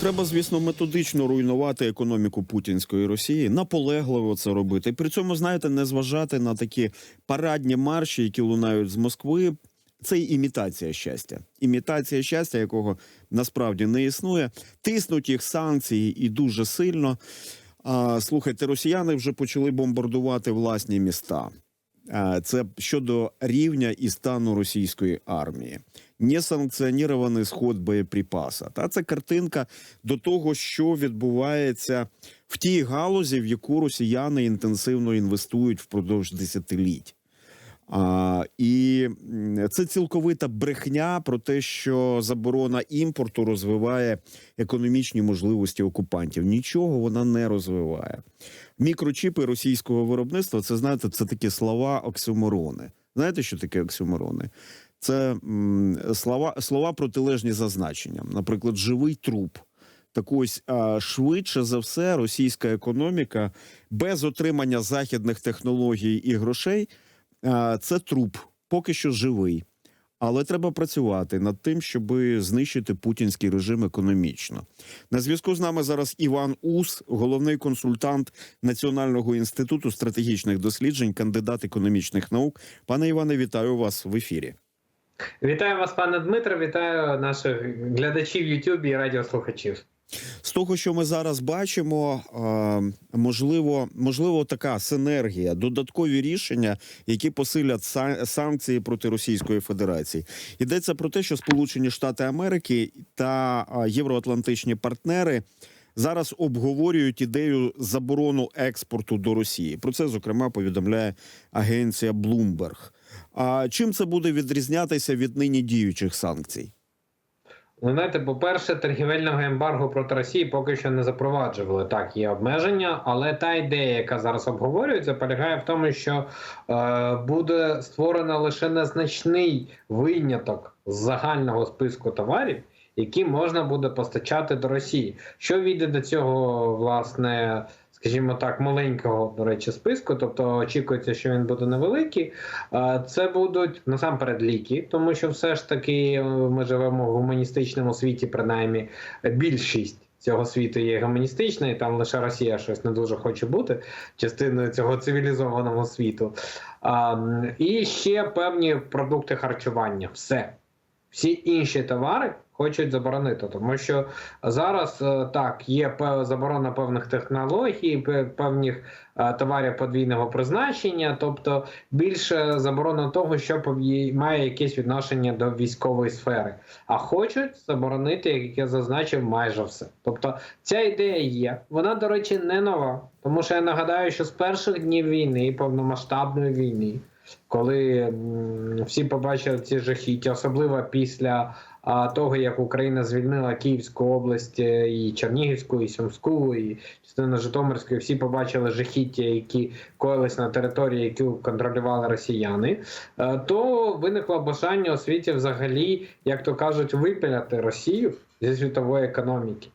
Треба, звісно, методично руйнувати економіку путінської Росії, наполегливо це робити. При цьому, знаєте, не зважати на такі парадні марші, які лунають з Москви. Це й імітація щастя. Імітація щастя, якого насправді не існує. Тиснуть їх санкції і дуже сильно. А, слухайте, росіяни вже почали бомбардувати власні міста. Це щодо рівня і стану російської армії. Несанкціонований сход боєприпаса. Та це картинка до того, що відбувається в тій галузі, в яку росіяни інтенсивно інвестують впродовж десятиліть. А, і це цілковита брехня про те, що заборона імпорту розвиває економічні можливості окупантів. Нічого вона не розвиває. Мікрочіпи російського виробництва це знаєте, це такі слова оксюморони. Знаєте, що таке оксюморони? Це слова, слова протилежні за значенням. Наприклад, живий труп. Так ось швидше за все, російська економіка без отримання західних технологій і грошей це труп, поки що живий. Але треба працювати над тим, щоб знищити путінський режим економічно. На зв'язку з нами зараз Іван Ус, головний консультант Національного інституту стратегічних досліджень, кандидат економічних наук. Пане Іване, вітаю вас в ефірі. Вітаю вас, пане Дмитро. Вітаю наших глядачів Ютубі і радіослухачів. З того, що ми зараз бачимо, можливо, можливо, така синергія, додаткові рішення, які посилять са- санкції проти Російської Федерації. Йдеться про те, що Сполучені Штати Америки та євроатлантичні партнери. Зараз обговорюють ідею заборону експорту до Росії. Про це зокрема повідомляє агенція Bloomberg. А чим це буде відрізнятися від нині діючих санкцій? Ну, знаєте, по-перше, торгівельного ембарго проти Росії поки що не запроваджували. Так, є обмеження, але та ідея, яка зараз обговорюється, полягає в тому, що е, буде створено лише незначний виняток з загального списку товарів, які можна буде постачати до Росії. Що війде до цього, власне, скажімо так, маленького, до речі, списку, тобто очікується, що він буде невеликий. Це будуть насамперед ліки, тому що все ж таки е, ми живемо в гуманістичному світі, принаймні більшість. Цього світу є гуманістична, і там лише Росія щось не дуже хоче бути частиною цього цивілізованого світу. А, і ще певні продукти харчування. Все. Всі інші товари хочуть заборонити, тому що зараз е, так є заборона певних технологій, певних е, товарів подвійного призначення, тобто більше заборона того, що має якесь відношення до військової сфери. А хочуть заборонити, як я зазначив, майже все. Тобто ця ідея є. Вона, до речі, не нова, тому що я нагадаю, що з перших днів війни, повномасштабної війни, коли всі побачили ці жахіття, особливо після того, як Україна звільнила Київську область, е, і Чернігівську, і Сумську, і частину Житомирської, всі побачили жахіття, які коїлись на території, яку контролювали росіяни, е, то виникло бажання у світі взагалі, як то кажуть, випиляти Росію зі світової економіки.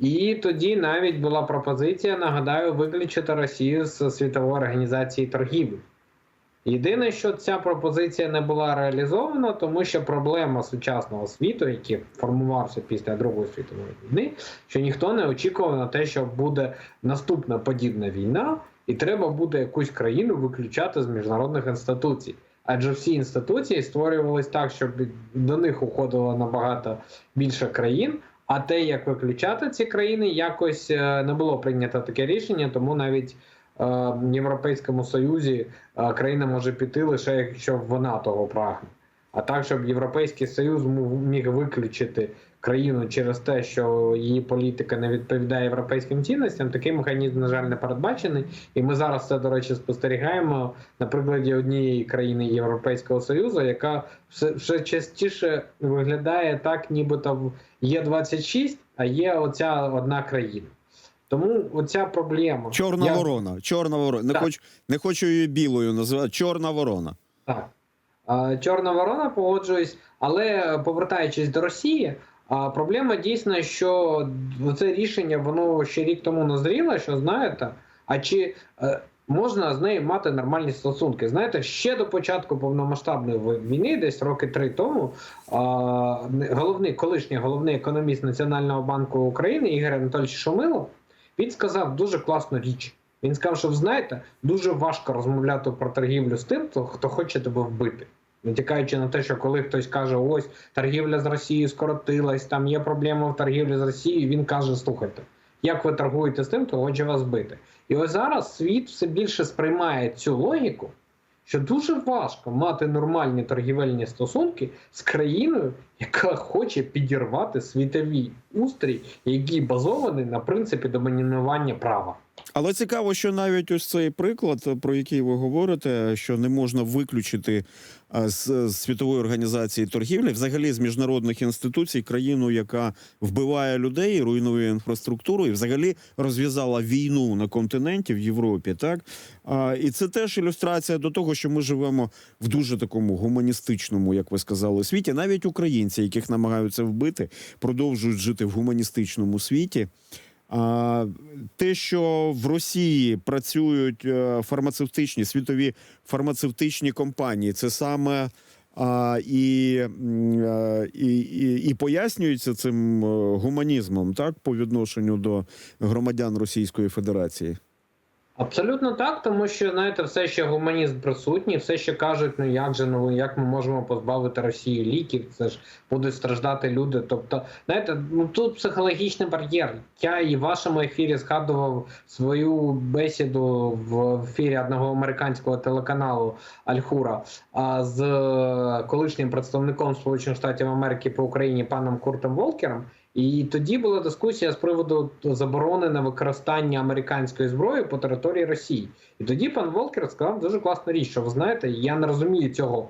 І тоді навіть була пропозиція, нагадаю, виключити Росію з світової організації торгівлі. Єдине, що ця пропозиція не була реалізована, тому що проблема сучасного світу, який формувався після Другої світової війни, що ніхто не очікував на те, що буде наступна подібна війна, і треба буде якусь країну виключати з міжнародних інституцій. Адже всі інституції створювались так, щоб до них уходило набагато більше країн. А те, як виключати ці країни, якось е, не було прийнято таке рішення, тому навіть в Європейському Союзі е, країна може піти лише якщо вона того прагне. А так, щоб Європейський Союз міг виключити країну через те, що її політика не відповідає європейським цінностям, такий механізм, на жаль, не передбачений. І ми зараз це, до речі, спостерігаємо на прикладі однієї країни Європейського Союзу, яка все, все частіше виглядає так, нібито є 26, а є оця одна країна. Тому оця проблема. Чорна Я- ворона. Чорна ворона. Не Так. хочу, не хочу її білою називати. Чорна ворона. Так. Чорна ворона погоджуюсь, але повертаючись до Росії, а, проблема дійсно, що це рішення воно ще рік тому назріло, що знаєте. А чи е, можна з нею мати нормальні стосунки. Знаєте, ще до початку повномасштабної війни, десь роки три тому, головний колишній головний економіст Національного банку України Ігор Анатольович Шумило він сказав дуже класну річ. Він сказав, що знаєте, дуже важко розмовляти про торгівлю з тим, хто хоче тебе вбити. Натякаючи на те, що коли хтось каже, ось торгівля з Росією скоротилась, там є проблема в торгівлі з Росією, він каже: слухайте, як ви торгуєте з тим, хто хоче вас бити. І ось зараз світ все більше сприймає цю логіку, що дуже важко мати нормальні торгівельні стосунки з країною, яка хоче підірвати світовий устрій, який базований на принципі домінування права. Але цікаво, що навіть ось цей приклад, про який ви говорите, що не можна виключити з, світової організації торгівлі, взагалі з міжнародних інституцій, країну, яка вбиває людей, руйнує інфраструктуру, і взагалі розв'язала війну на континенті в Європі. Так і це теж ілюстрація до того, що ми живемо в дуже такому гуманістичному, як ви сказали, світі. Навіть українці, яких намагаються вбити, продовжують жити в гуманістичному світі. А, те, що в Росії працюють е, фармацевтичні світові фармацевтичні компанії, це саме е, і, і, і пояснюється цим е, гуманізмом, так по відношенню до громадян Російської Федерації. Абсолютно так, тому що знаєте, все ще гуманізм присутній, все ще кажуть, ну як же ну як ми можемо позбавити Росію ліків? Це ж будуть страждати люди. Тобто, знаєте, ну тут психологічний бар'єр. Я і в вашому ефірі згадував свою бесіду в ефірі одного американського телеканалу Альхура з колишнім представником Сполучених Штатів Америки по Україні паном Куртом Волкером. І тоді була дискусія з приводу заборони на використання американської зброї по території Росії. І тоді пан Волкер сказав дуже класну річ, що ви знаєте, я не розумію цього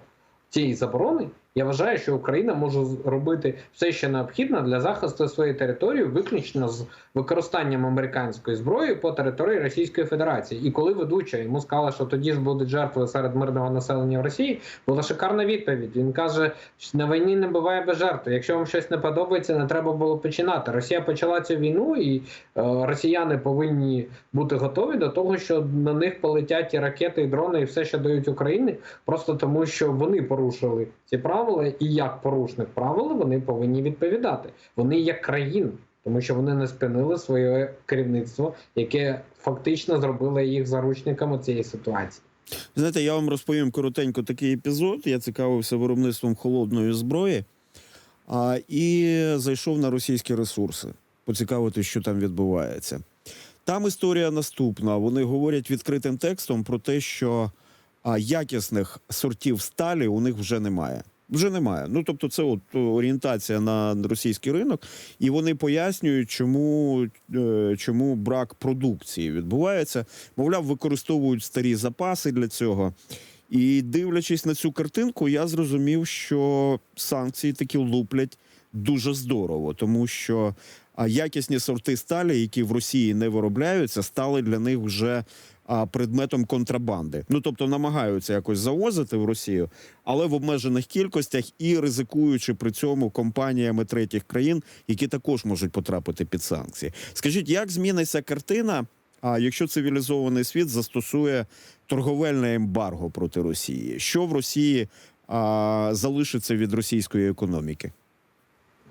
цієї заборони. Я вважаю, що Україна може робити все, що необхідно для захисту своєї території, виключно з використанням американської зброї по території Російської Федерації. І коли ведуча йому сказала, що тоді ж будуть жертви серед мирного населення в Росії, була шикарна відповідь. Він каже, що на війні не буває без жертв. Якщо вам щось не подобається, не треба було починати. Росія почала цю війну, і е, росіяни повинні бути готові до того, що на них полетять і ракети, і дрони, і все, що дають Україні, просто тому, що вони порушили ці правила, і як порушник правил вони повинні відповідати. Вони як країна, тому що вони не спинили своє керівництво, яке фактично зробило їх заручниками цієї ситуації. Знаєте, я вам розповім коротенько такий епізод. Я цікавився виробництвом холодної зброї а, і зайшов на російські ресурси, поцікавити, що там відбувається. Там історія наступна. Вони говорять відкритим текстом про те, що якісних сортів сталі у них вже немає. Вже немає. Ну тобто, це от орієнтація на російський ринок, і вони пояснюють, чому, е, чому брак продукції відбувається. Мовляв, використовують старі запаси для цього. І дивлячись на цю картинку, я зрозумів, що санкції таки луплять дуже здорово, тому що якісні сорти сталі, які в Росії не виробляються, стали для них вже а, предметом контрабанди. Ну тобто намагаються якось завозити в Росію, але в обмежених кількостях і ризикуючи при цьому компаніями третіх країн, які також можуть потрапити під санкції. Скажіть, як зміниться картина? А якщо цивілізований світ застосує торговельне ембарго проти Росії, що в Росії а, залишиться від російської економіки?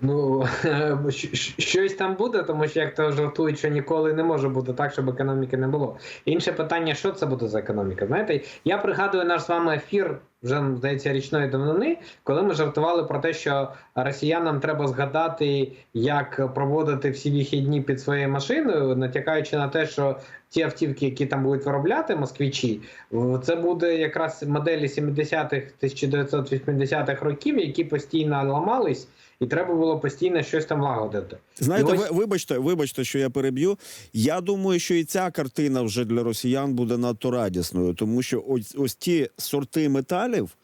Ну щось там буде, тому що як то жартують, що ніколи не може бути так, щоб економіки не було. Інше питання, що це буде за економіка? Знаєте, я пригадую наш з вами ефір вже здається річної давнини, коли ми жартували про те, що росіянам треба згадати, як проводити всі вихідні під своєю машиною, натякаючи на те, що ті автівки, які там будуть виробляти москвичі, це буде якраз моделі 70-х, 1980-х років, які постійно ламались. І треба було постійно щось там лагодити. Знаєте, ось- ви, вибачте, вибачте, що я переб'ю. Я думаю, що і ця картина вже для росіян буде надто радісною, тому що ось, ось ті сорти металів,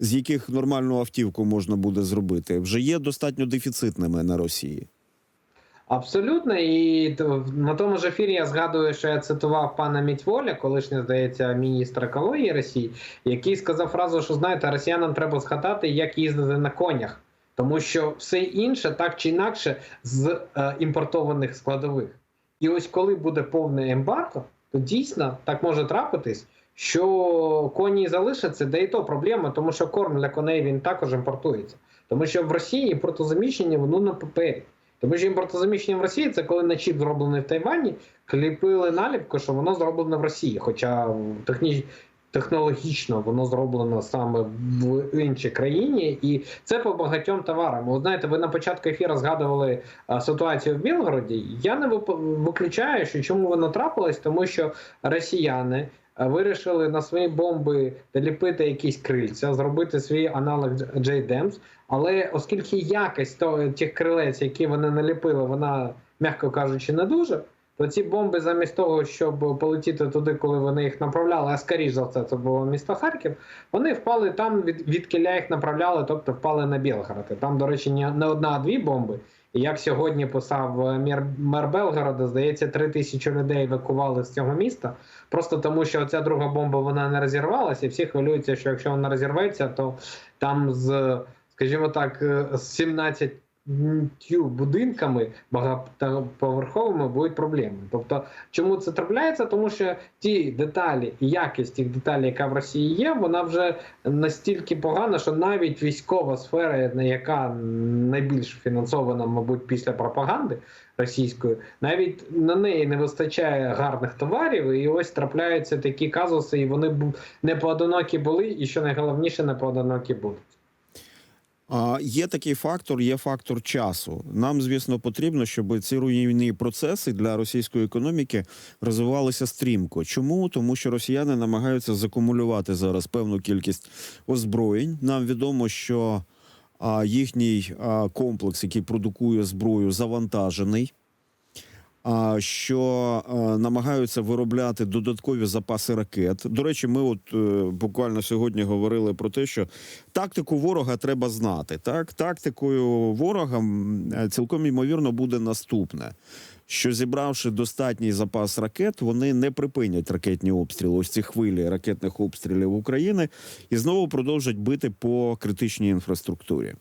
з яких нормальну автівку можна буде зробити, вже є достатньо дефіцитними на Росії. Абсолютно, і на тому ж ефірі я згадую, що я цитував пана Мітьволя, колишнього, здається, міністр екології Росії, який сказав фразу, що знаєте, росіянам треба згадати, як їздити на конях, тому що все інше так чи інакше з е, імпортованих складових. І ось коли буде повне ембарго, то дійсно так може трапитись, що коні залишаться, де і то проблема, тому що корм для коней він також імпортується. Тому що в Росії імпортозаміщення воно на папері. Тому що імпортозаміщення в Росії це коли на чіп зроблений в Тайвані, кліпили наліпку, що воно зроблено в Росії. Хоча техні... технологічно воно зроблено саме в іншій країні, і це по багатьом товарам. Ви знаєте, ви на початку ефіру згадували а, ситуацію в Білгороді. Я не виключаю, що чому воно трапилось, тому що росіяни. А, Вирішили на свої бомби доліпити якісь крильця, зробити свій аналог JDEMS, але оскільки якість того, тих крилець, які вони наліпили, вона, м'яко кажучи, не дуже, то ці бомби замість того, щоб полетіти туди, коли вони їх направляли, а скоріш за все, це було місто Харків, вони впали там, від, відкиля їх направляли, тобто впали на Білгород. Там, до речі, не одна, а дві бомби. Як сьогодні писав е, мер, мер Белгорода, здається, три тисячі людей евакували з цього міста. Просто тому, що ця друга бомба вона не розірвалася, і всі хвилюються, що якщо вона розірветься, то там з, скажімо так, е, з 17 будинками багатоповерховими будуть проблеми. Тобто, чому це трапляється? Тому що ті деталі і якість тих деталей, яка в Росії є, вона вже настільки погана, що навіть військова сфера, яка найбільш фінансована, мабуть, після пропаганди російської, навіть на неї не вистачає гарних товарів, і ось трапляються такі казуси, і вони не поодинокі були, і що найголовніше, не поодинокі будуть. А є такий фактор, є фактор часу. Нам, звісно, потрібно, щоб ці руйнівні процеси для російської економіки розвивалися стрімко. Чому? Тому що росіяни намагаються закумулювати зараз певну кількість озброєнь. Нам відомо, що їхній комплекс, який продукує зброю, завантажений. Що е, намагаються виробляти додаткові запаси ракет. До речі, ми от е, буквально сьогодні говорили про те, що тактику ворога треба знати. Так, тактикою ворога е, цілком ймовірно буде наступне. Що зібравши достатній запас ракет, вони не припинять ракетні обстріли, ось ці хвилі ракетних обстрілів України, і знову продовжать бити по критичній інфраструктурі.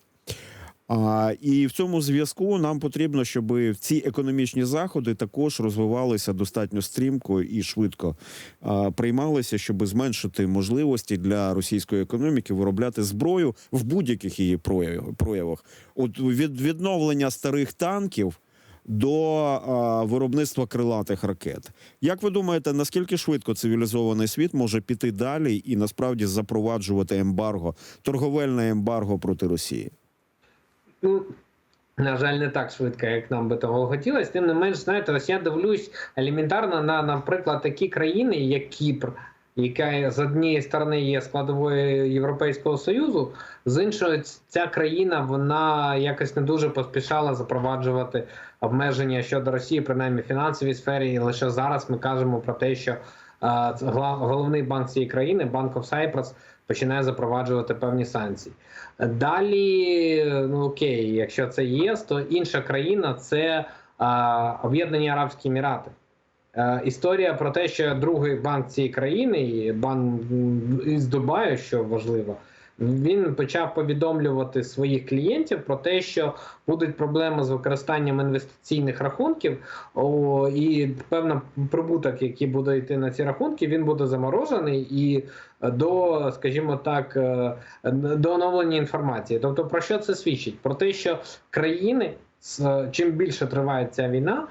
А, і в цьому зв'язку нам потрібно, щоб ці економічні заходи також розвивалися достатньо стрімко і швидко а, приймалися, щоб зменшити можливості для російської економіки виробляти зброю в будь-яких її прояв- проявах. От від відновлення старих танків. До а, виробництва крилатих ракет, як ви думаєте, наскільки швидко цивілізований світ може піти далі і насправді запроваджувати ембарго, торговельне ембарго проти Росії? Ну, на жаль, не так швидко, як нам би того хотілося. Тим не менш, знаєте, ось я дивлюсь елементарно на, наприклад, такі країни, як Кіпр, яка з однієї сторони є складовою Європейського Союзу, з іншої, ця країна вона якось не дуже поспішала запроваджувати обмеження щодо Росії, принаймні в фінансовій сфері. І лише зараз ми кажемо про те, що гла- головний банк цієї країни, Bank of починає запроваджувати певні санкції. Далі, ну окей, якщо це ЄС, то інша країна це Об'єднані Арабські Емірати. Е, історія про те, що другий банк цієї країни, банк із Дубаю, що важливо, він почав повідомлювати своїх клієнтів про те, що будуть проблеми з використанням інвестиційних рахунків, о, і певна прибуток, який буде йти на ці рахунки, він буде заморожений і до, скажімо так, е, до оновлення інформації. Тобто, про що це свідчить? Про те, що країни, чим більше триває ця війна,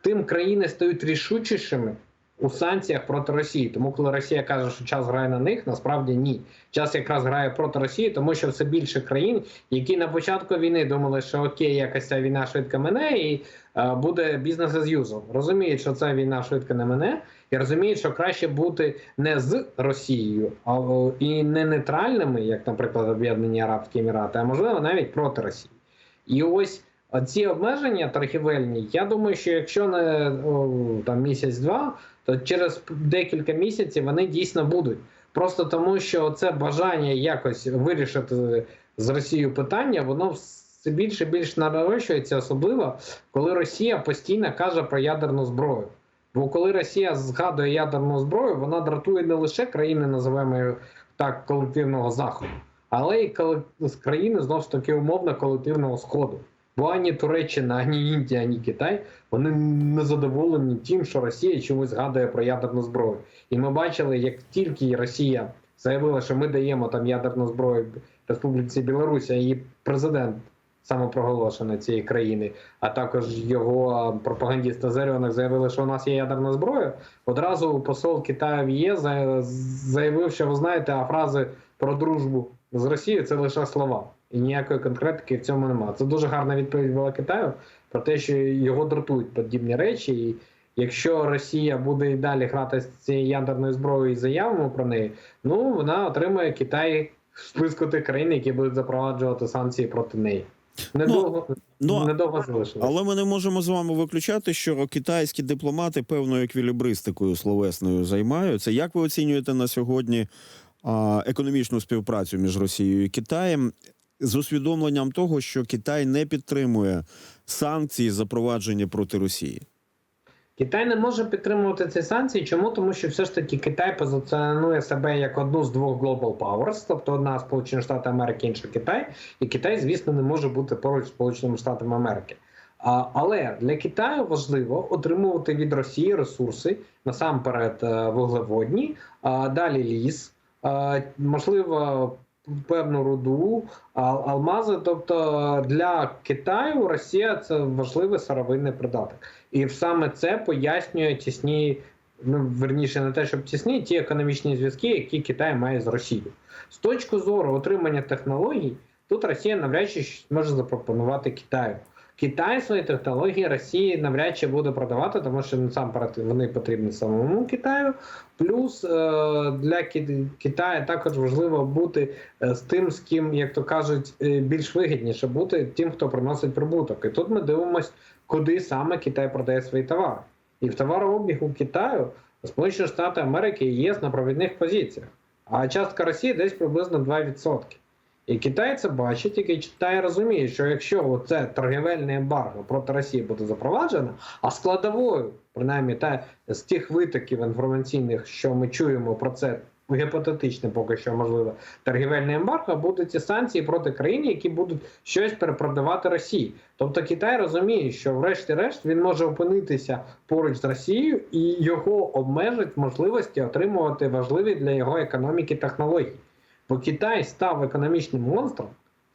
тим країни стають рішучішими у санкціях проти Росії. Тому, коли Росія каже, що час грає на них, насправді ні. Час якраз грає проти Росії, тому що все більше країн, які на початку війни думали, що окей, якась ця війна швидко мене, і е, буде бізнес as usual. Розуміють, що ця війна швидко не мене, і розуміють, що краще бути не з Росією, а і не нейтральними, як, наприклад, Об'єднані Арабські Емірати, а можливо навіть проти Росії. І ось ці обмеження торгівельні, я думаю, що якщо не там місяць-два, то через декілька місяців вони дійсно будуть. Просто тому, що це бажання якось вирішити з Росією питання, воно все більше і більше нарощується, особливо коли Росія постійно каже про ядерну зброю. Бо коли Росія згадує ядерну зброю, вона дратує не лише країни, називаємо так, колективного заходу, але й країни знов ж таки умовно колективного сходу. Бо ані Туреччина, ані Індія, ані Китай вони не задоволені тим, що Росія чомусь згадує про ядерну зброю. І ми бачили, як тільки Росія заявила, що ми даємо там ядерну зброю Республіці Білорусь, а її президент самопроголошений цієї країни, а також його пропагандіст Азаріонок заявили, що у нас є ядерна зброя. Одразу посол Китаю в ЄС заявив, що ви знаєте, а фрази про дружбу з Росією це лише слова. І ніякої конкретики в цьому немає. Це дуже гарна відповідь була Китаю про те, що його дратують подібні речі. І якщо Росія буде і далі грати з цією ядерною зброєю і заявами про неї, ну вона отримає Китай в списку тих країн, які будуть запроваджувати санкції проти неї. Недовго, ну, недовго залишилось. Але ми не можемо з вами виключати, що китайські дипломати певною еквілібристикою словесною займаються. Як ви оцінюєте на сьогодні а, економічну співпрацю між Росією і Китаєм з усвідомленням того, що Китай не підтримує санкції, запроваджені проти Росії? Китай не може підтримувати ці санкції. Чому? Тому що все ж таки Китай позиціонує себе як одну з двох global powers, тобто одна Сполучені Штати Америки, інша Китай. І Китай, звісно, не може бути поруч з Сполученими Штатами Америки. А, але для Китаю важливо отримувати від Росії ресурси насамперед е, вуглеводні, а далі ліс, а, можливо, певну руду, алмази. Тобто для Китаю Росія це важливий сировинний придаток. І саме це пояснює тісні, ну верніше не те, щоб тісні, ті економічні зв'язки, які Китай має з Росією. З точки зору отримання технологій, тут Росія навряд чи може запропонувати Китаю. Китай свої технології Росії навряд чи буде продавати, тому що насамперед вони потрібні самому Китаю. Плюс е, для Китаю також важливо бути е, з тим, з ким, як то кажуть, е, більш вигідніше бути тим, хто приносить прибуток. І тут ми дивимося, куди саме Китай продає свої товари. І в товарообігу Китаю Сполучені Штати Америки ЄС на провідних позиціях, а частка Росії десь приблизно 2%. І Китай це бачить, і Китай розуміє, що якщо це торгівельне ембарго проти Росії буде запроваджено, а складовою, принаймні, та з тих витоків інформаційних, що ми чуємо про це гіпотетичне, поки що можливо, торгівельне ембарго, будуть ці санкції проти країн, які будуть щось перепродавати Росії. Тобто Китай розуміє, що врешті-решт він може опинитися поруч з Росією і його обмежить можливості отримувати важливі для його економіки технології. Бо Китай став економічним монстром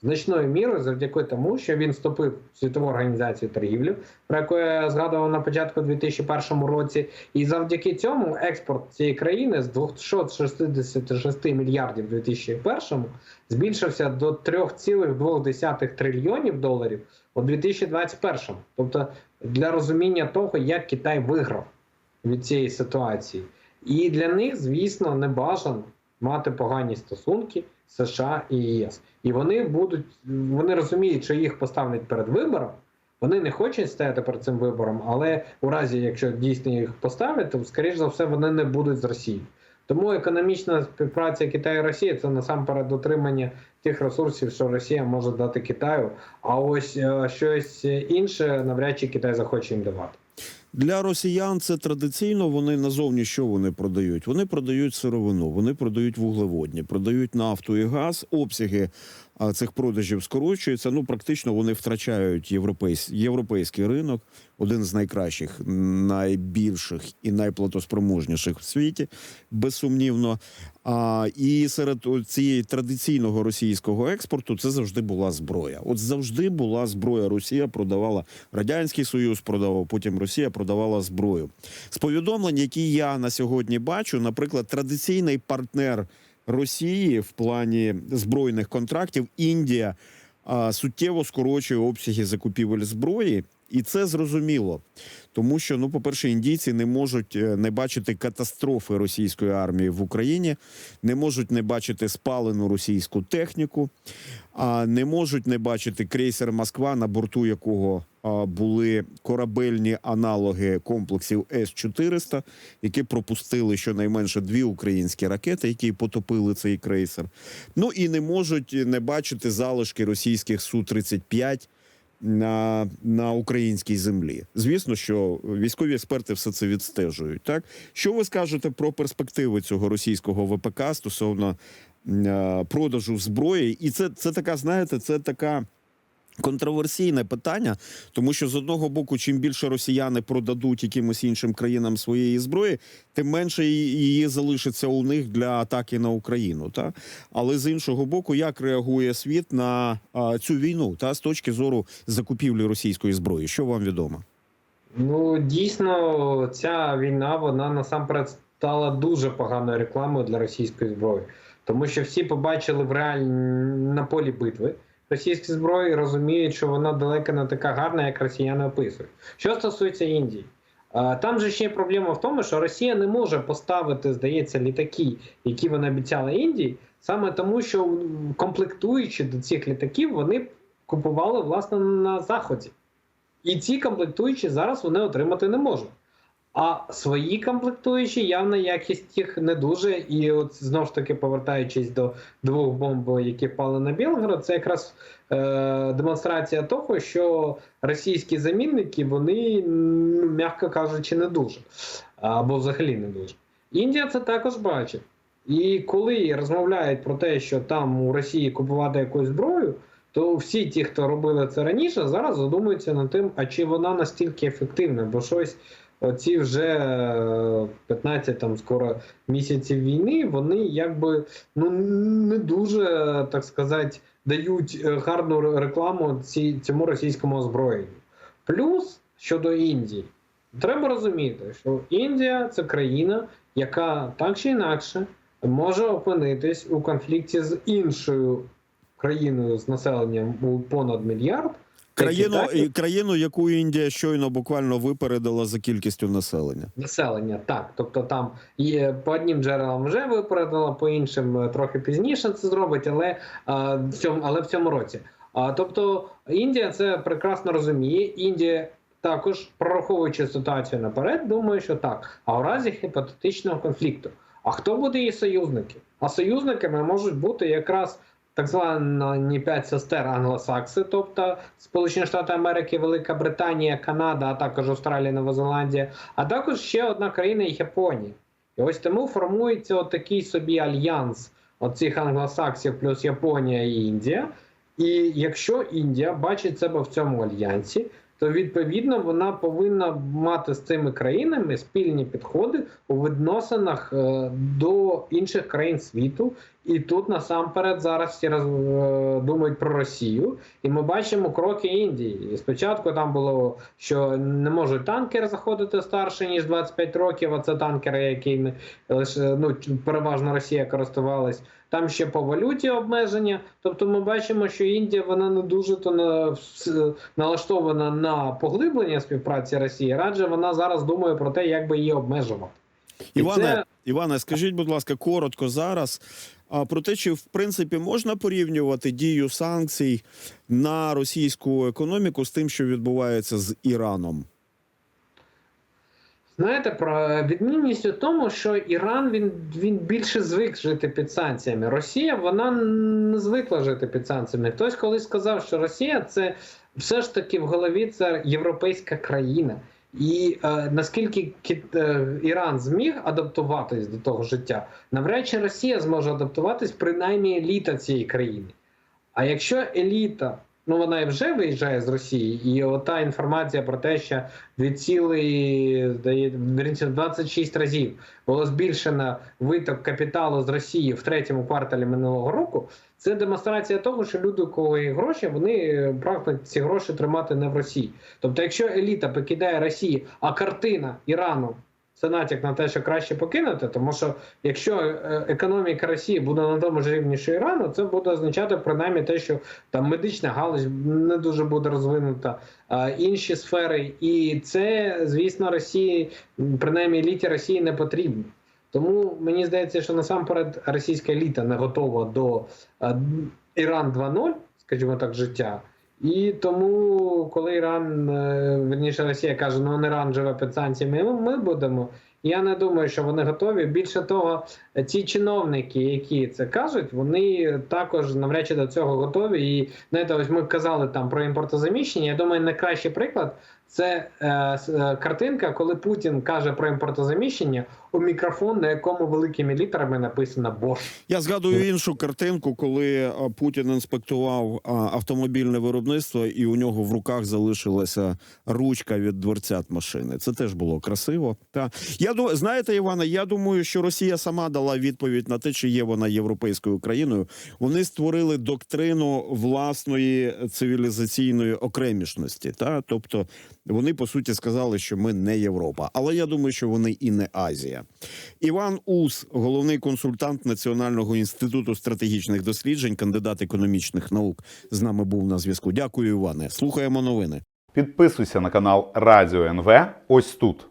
значною мірою завдяки тому, що він вступив в світову організацію торгівлі, про яку я згадував на початку 2001 році, і завдяки цьому експорт цієї країни з 266 мільярдів у 2001 збільшився до 3,2 трильйонів доларів у 2021. Тобто для розуміння того, як Китай виграв від цієї ситуації, і для них, звісно, не бажано мати погані стосунки США і ЄС. І вони будуть, вони розуміють, що їх поставлять перед вибором. Вони не хочуть стояти перед цим вибором, але у разі, якщо дійсно їх поставлять, то скоріш за все вони не будуть з Росії. Тому економічна співпраця Китаю і Росії це насамперед дотримання тих ресурсів, що Росія може дати Китаю. А ось е, щось інше навряд чи Китай захоче їм давати. Для росіян це традиційно. Вони назовні що вони продають? Вони продають сировину, вони продають вуглеводні, продають нафту і газ. Обсяги цих продажів скорочуються. Ну практично вони втрачають європейсь... європейський ринок, один з найкращих, найбільших і найплатоспроможніших в світі, безсумнівно. А, і серед цієї традиційного російського експорту це завжди була зброя. От завжди була зброя. Росія продавала радянський союз, продавав потім Росія продавала зброю. З повідомлень, які я на сьогодні бачу, наприклад, традиційний партнер Росії в плані збройних контрактів Індія а, суттєво скорочує обсяги закупівель зброї. І це зрозуміло, тому що, ну, по-перше, індійці не можуть е, не бачити катастрофи російської армії в Україні, не можуть не бачити спалену російську техніку, а не можуть не бачити крейсер Москва, на борту якого були корабельні аналоги комплексів С-400, які пропустили щонайменше дві українські ракети, які потопили цей крейсер. Ну і не можуть не бачити залишки російських Су-35 на, на українській землі. Звісно, що військові експерти все це відстежують. Так що ви скажете про перспективи цього російського ВПК стосовно продажу зброї? І це, це така, знаєте, це така Контроверсійне питання, тому що з одного боку, чим більше росіяни продадуть якимось іншим країнам своєї зброї, тим менше її залишиться у них для атаки на Україну. Та але з іншого боку, як реагує світ на а, цю війну та з точки зору закупівлі російської зброї? Що вам відомо? Ну дійсно, ця війна вона насамперед стала дуже поганою рекламою для російської зброї, тому що всі побачили в реаль... на полі битви російські зброї розуміють, що вона далеко не така гарна, як росіяни описують. Що стосується Індії, там же ще проблема в тому, що Росія не може поставити, здається, літаки, які вона обіцяла Індії, саме тому, що комплектуючи до цих літаків, вони купували власне на заході. І ці комплектуючі зараз вони отримати не можуть. А свої комплектуючі явно якість їх не дуже. І от знову ж таки, повертаючись до двох бомб, які впали на Білгород, це якраз е, демонстрація того, що російські замінники, вони, ну, м'яко кажучи, не дуже. Або взагалі не дуже. Індія це також бачить. І коли розмовляють про те, що там у Росії купувати якусь зброю, то всі ті, хто робили це раніше, зараз задумуються над тим, а чи вона настільки ефективна, бо щось. Оці вже е, 15 там скоро місяців війни, вони якби ну не дуже так сказати дають е, гарну рекламу ці, цьому російському озброєнню. Плюс щодо Індії, треба розуміти, що Індія це країна, яка так чи інакше може опинитись у конфлікті з іншою країною з населенням у понад мільярд. Країну, і країну, яку Індія щойно буквально випередила за кількістю населення. Населення, так. Тобто там є по одним джерелам вже випередила, по іншим е, трохи пізніше це зробить, але, а, в цьому, але в цьому році. А, тобто Індія це прекрасно розуміє. Індія також, прораховуючи ситуацію наперед, думає, що так. А у разі гіпотетичного конфлікту. А хто буде її союзники? А союзниками можуть бути якраз так звані п'ять сестер англосакси, тобто Сполучені Штати Америки, Велика Британія, Канада, а також Австралія, Нова Зеландія, а також ще одна країна Японія. І ось тому формується от такий собі альянс оцих англосаксів плюс Японія і Індія. І якщо Індія бачить себе в цьому альянсі, то відповідно вона повинна мати з цими країнами спільні підходи у відносинах е, до інших країн світу. І тут насамперед зараз всі роз, е, думають про Росію, і ми бачимо кроки Індії. І спочатку там було, що не можуть танкери заходити старше ніж 25 років. А це танкери, якими лише ну переважно Росія користувалась. Там ще по валюті обмеження. Тобто, ми бачимо, що Індія вона не дуже то на налаштована на поглиблення співпраці Росії. Радше вона зараз думає про те, як би її обмежувати. Іване, це- Іване, скажіть, будь ласка, коротко зараз а, про те, чи в принципі можна порівнювати дію санкцій на російську економіку з тим, що відбувається з Іраном? Знаєте, про відмінність у тому, що Іран він, він більше звик жити під санкціями. Росія вона не звикла жити під санкціями. Хтось колись сказав, що Росія це все ж таки в голові це європейська країна. І е, наскільки е, Іран зміг адаптуватись до того життя, навряд чи Росія зможе адаптуватись принаймні еліта цієї країни. А якщо еліта, ну вона і вже виїжджає з Росії, і ота інформація про те, що 2,26 разів було збільшено виток капіталу з Росії в третьому кварталі минулого року, це демонстрація того, що люди, є гроші, вони прагнуть ці гроші тримати не в Росії. Тобто, якщо еліта покидає Росію, а картина Ірану. Це натяк на те, що краще покинути, тому що якщо е, економіка Росії буде на тому ж рівні, що Ірану, це буде означати принаймні те, що там медична галузь не дуже буде розвинута, інші сфери, і це, звісно, Росії, принаймні еліті Росії не потрібно. Тому мені здається, що насамперед російська еліта не готова до е, Іран 2.0, скажімо так, життя. І тому, коли Іран, е, верніше Росія каже, ну Іран живе під санкціями, ми, ми будемо. Я не думаю, що вони готові. Більше того, ці чиновники, які це кажуть, вони також навряд чи до цього готові. І знаєте, ось ми казали там про імпортозаміщення. Я думаю, найкращий приклад це е, е, картинка, коли Путін каже про імпортозаміщення у мікрофон, на якому великими літерами написано Bosch. Я згадую іншу картинку, коли Путін інспектував автомобільне виробництво, і у нього в руках залишилася ручка від дверцят машини. Це теж було красиво. Та я знаєте, Івана, я думаю, що Росія сама дала відповідь на те, чи є вона європейською країною. Вони створили доктрину власної цивілізаційної окремішності. Та тобто вони по суті сказали, що ми не Європа, але я думаю, що вони і не Азія. Іван Ус, головний консультант Національного інституту стратегічних досліджень, кандидат економічних наук, з нами був на зв'язку. Дякую, Іване. Слухаємо новини. Підписуйся на канал Радіо НВ ось тут.